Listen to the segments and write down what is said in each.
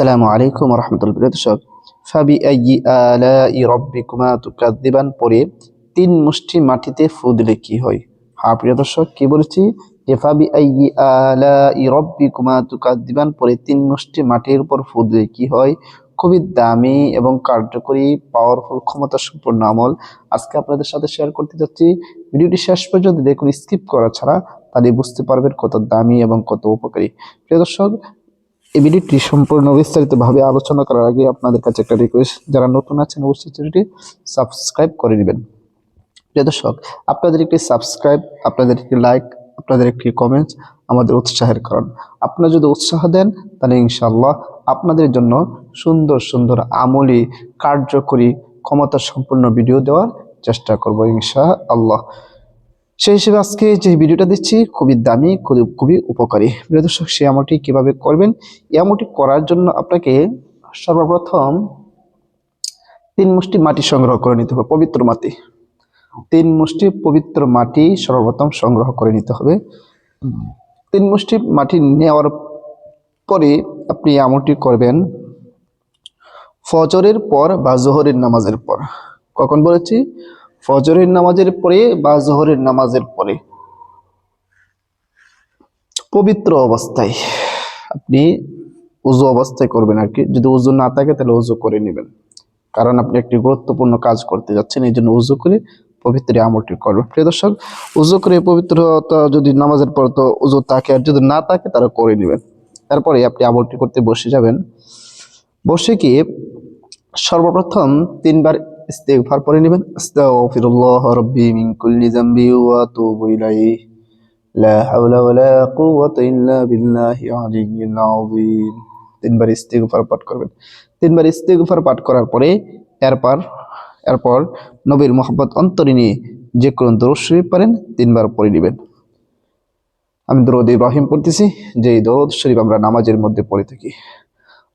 আসসালামু আলাইকুম রহমতুল দর্শক ফাবি আলাই রব্বিকুমা তুকাদ্দিবান পরে তিন মুষ্টি মাটিতে ফু দিলে কি হয়? হ্যাঁ প্রিয় দর্শক, কি বলেছি? যে ফাবি আইয়ি আলাই রব্বিকুমা তুকাদ্দিবান পরে তিন মুষ্টি মাটির উপর ফু দিলে কি হয়? খুবই দামি এবং কার্যকরী পাওয়ারফুল ক্ষমতা সম্পন্ন আমল। আজকে আপনাদের সাথে শেয়ার করতে যাচ্ছি। ভিডিওটি শেষ পর্যন্ত দেখুন স্কিপ করা ছাড়া, তাহলে বুঝতে পারবেন কত দামি এবং কত উপকারী। প্রিয় দর্শক এই ভিডিওটি সম্পূর্ণ বিস্তারিতভাবে আলোচনা করার আগে আপনাদের কাছে একটা রিকোয়েস্ট যারা নতুন আছেন অবশ্যই চ্যানেলটি সাবস্ক্রাইব করে নেবেন। প্রিয় দর্শক, আপনাদের একটি সাবস্ক্রাইব আপনাদের একটি লাইক আপনাদের একটি কমেন্টস আমাদের উৎসাহের কারণ। আপনারা যদি উৎসাহ দেন, তাহলে ইনশাআল্লাহ আপনাদের জন্য সুন্দর সুন্দর আমলি, কার্যকরী ক্ষমতা সম্পন্ন ভিডিও দেওয়ার চেষ্টা করব ইনশা আল্লাহ সেই হিসেবে আজকে যে ভিডিওটা দিচ্ছি খুবই দামি, খুবই খুবই উপকারী। প্রিয় দর্শক সেই আমলটি কীভাবে করবেন? এই আমলটি করার জন্য আপনাকে সর্বপ্রথম তিন মুষ্টি মাটি সংগ্রহ করে নিতে হবে, পবিত্র মাটি। তিন মুষ্টি পবিত্র মাটি সর্বপ্রথম সংগ্রহ করে নিতে হবে। তিন মুষ্টি মাটি নেওয়ার পরে আপনি আমলটি করবেন ফজরের পর বা জোহরের নামাজের পর। কখন বলেছি? ফজরের নামাজের পরে বা জোহরের নামাজের পরে। পবিত্র অবস্থায়। আপনি উজু অবস্থায় করবেন আর কি। যদি উজু না থাকে তাহলে উজু করে নেবেন। কারণ আপনি একটি গুরুত্বপূর্ণ কাজ করতে যাচ্ছেন, এই জন্য উজু করে পবিত্র আমলটি করবেন। প্রিয় দর্শক, উজু করে পবিত্রতা যদি নামাজের পর তো উজু থাকে, আর যদি না থাকে তারা করে নেবেন। তারপরে আপনি আমলটি করতে বসে যাবেন। বসে গিয়ে সর্বপ্রথম তিনবার ইস্তেগফার পড়ে নেবেন। আস্তাগফিরুল্লাহ রাব্বি মিন কুল্লি যামবি ওয়া আতুবু ইলাইহি। লা হাওলা ওয়ালা কুওয়াতা ইল্লা বিল্লাহি আলিয়্যিল আযীম। তিনবার ইস্তেগফার পাঠ করবেন। তিনবার ইস্তেগফার পাঠ করার পরে এরপর এরপর নবীর মোহাম্মদ অন্তরে নিয়ে যে কোনো দরুদ শরীফ পারেন তিনবার পড়ে নেবেন। আমি দরুদ ইব্রাহিম পড়তেছি যে দরুদ শরীফ আমরা নামাজের মধ্যে পড়ে থাকি।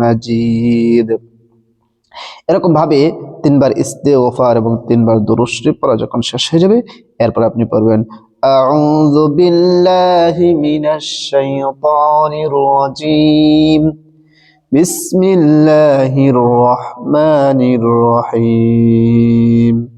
মাজিদ এরকম ভাবে তিনবার ইস্তে ওফার এবং তিনবার দুরূদ শরীফ পড়া যখন শেষ হয়ে যাবে, এরপর আপনি পড়বেন, আউযু বিল্লাহি মিনাশ শাইতানির রাজীম। বিসমিল্লাহির রহমানির রহিম।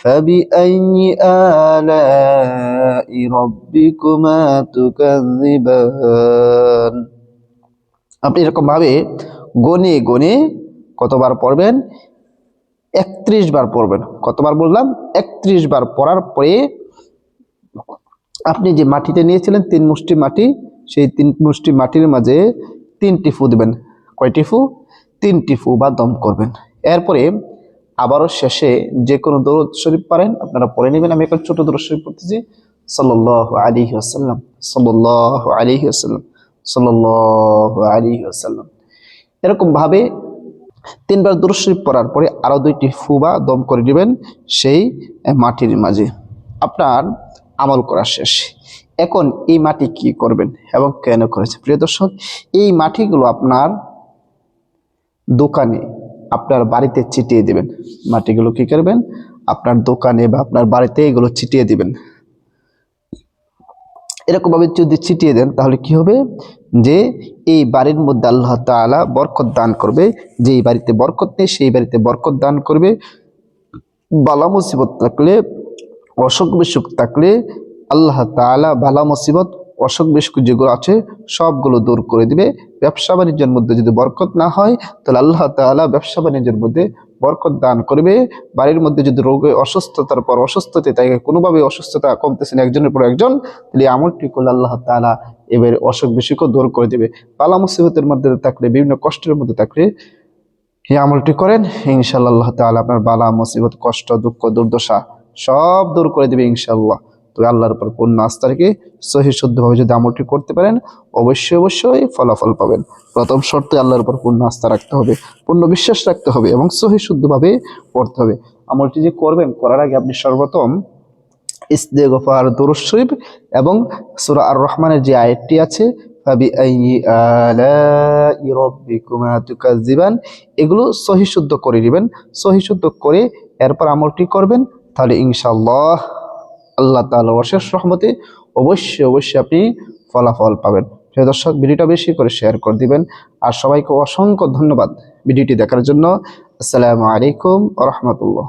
فبأي آلاء ربكما تكذبان আপনি এরকম ভাবে গনে গনে কতবার পড়বেন একত্রিশ বার পড়বেন কতবার বললাম একত্রিশ বার পড়ার পরে আপনি যে মাটিতে নিয়েছিলেন তিন মুষ্টি মাটি সেই তিন মুষ্টি মাটির মাঝে তিনটি ফু দিবেন কয়টি ফু তিনটি ফু বা দম করবেন এরপরে আবারও শেষে যে কোনো দরুদ শরীফ পারেন, আপনারা পড়ে নেবেন। আমি একটা ছোট দরুদ শরীফ পড়তেছি। সাল্লাহ আলী আসাল্লাম সাল্লাহ আলী আসাল্লাম সাল্লাহ আলী আসাল্লাম এরকম ভাবে তিনবার দরুদ শরীফ পড়ার পরে আরও দুইটি ফু বা দম করে নেবেন সেই মাটির মাঝে। আপনার আমল করা শেষ। এখন এই মাটি কি করবেন এবং কেন করেছে প্রিয় দর্শক, এই মাটিগুলো আপনার দোকানে আপনার বাড়িতে ছিটিয়ে দিবেন। মাটিগুলো কি করবেন? আপনার দোকানে বা আপনার বাড়িতে এগুলো ছিটিয়ে দিবেন। এরকমভাবে যদি ছিটিয়ে দেন, তাহলে কি হবে? যে এই বাড়ির মধ্যে আল্লাহ তাআলা বরকত দান করবে যে এই বাড়িতে বরকত নেই, সেই বাড়িতে বরকত দান করবে। বালা মুসিবত থাকলে অসুখ বিসুখ থাকলে আল্লাহ তাআলা বালা মুসিবত অসুখ বিসুখ যেগুলো আছে, সবগুলো দূর করে দিবে। ব্যবসা বাণিজ্যের মধ্যে যদি বরকত না হয়, তাহলে আল্লাহ তাআলা ব্যবসা বাণিজ্যের মধ্যে বরকত দান করবে। বাড়ির মধ্যে যদি রোগে অসুস্থতার পর অসুস্থতে তাই কোনোভাবে অসুস্থতা কমতেছে না, একজনের পর একজন, তাহলে আমলটি করলে আল্লাহ তাআলা এবার অসুখ বিসুখও দূর করে দেবে। পালা মুসিবতের মধ্যে থাকলে, বিভিন্ন কষ্টের মধ্যে থাকলে এই আমলটি করেন, ইনশাআল্লাহ আল্লাহ তাআলা আপনার বালা, মুসিবত, কষ্ট, দুঃখ, দুর্দশা সব দূর করে দেবে ইনশাআল্লাহ। তবে আল্লাহর উপর পূর্ণ আস্থা রেখে সহি শুদ্ধভাবে যদি আমলটি করতে পারেন, অবশ্যই অবশ্যই ফলাফল পাবেন। প্রথম শর্তে আল্লাহর উপর পূর্ণ আস্থা রাখতে হবে, পূর্ণ বিশ্বাস রাখতে হবে এবং সহি শুদ্ধভাবে পড়তে হবে। আমলটি যে করবেন, করার আগে আপনি সর্বপ্রথম ইস্তেগফার দুরুদ শরীফ এবং সূরা আর রহমানের যে আয়াতটি আছে এগুলো সহি শুদ্ধ করে নেবেন। সহি শুদ্ধ করে এরপর আমলটি করবেন, তাহলে ইনশাআল্লাহ আল্লাহ তালা অশেষ রহমতে অবশ্যই অবশ্যই আপনি ফলাফল পাবেন। প্রিয় দর্শক, ভিডিওটা বেশি করে শেয়ার করে দিবেন। আর সবাইকে অসংখ্য ধন্যবাদ ভিডিওটি দেখার জন্য। আসসালামু আলাইকুম রহমতুল্লাহ।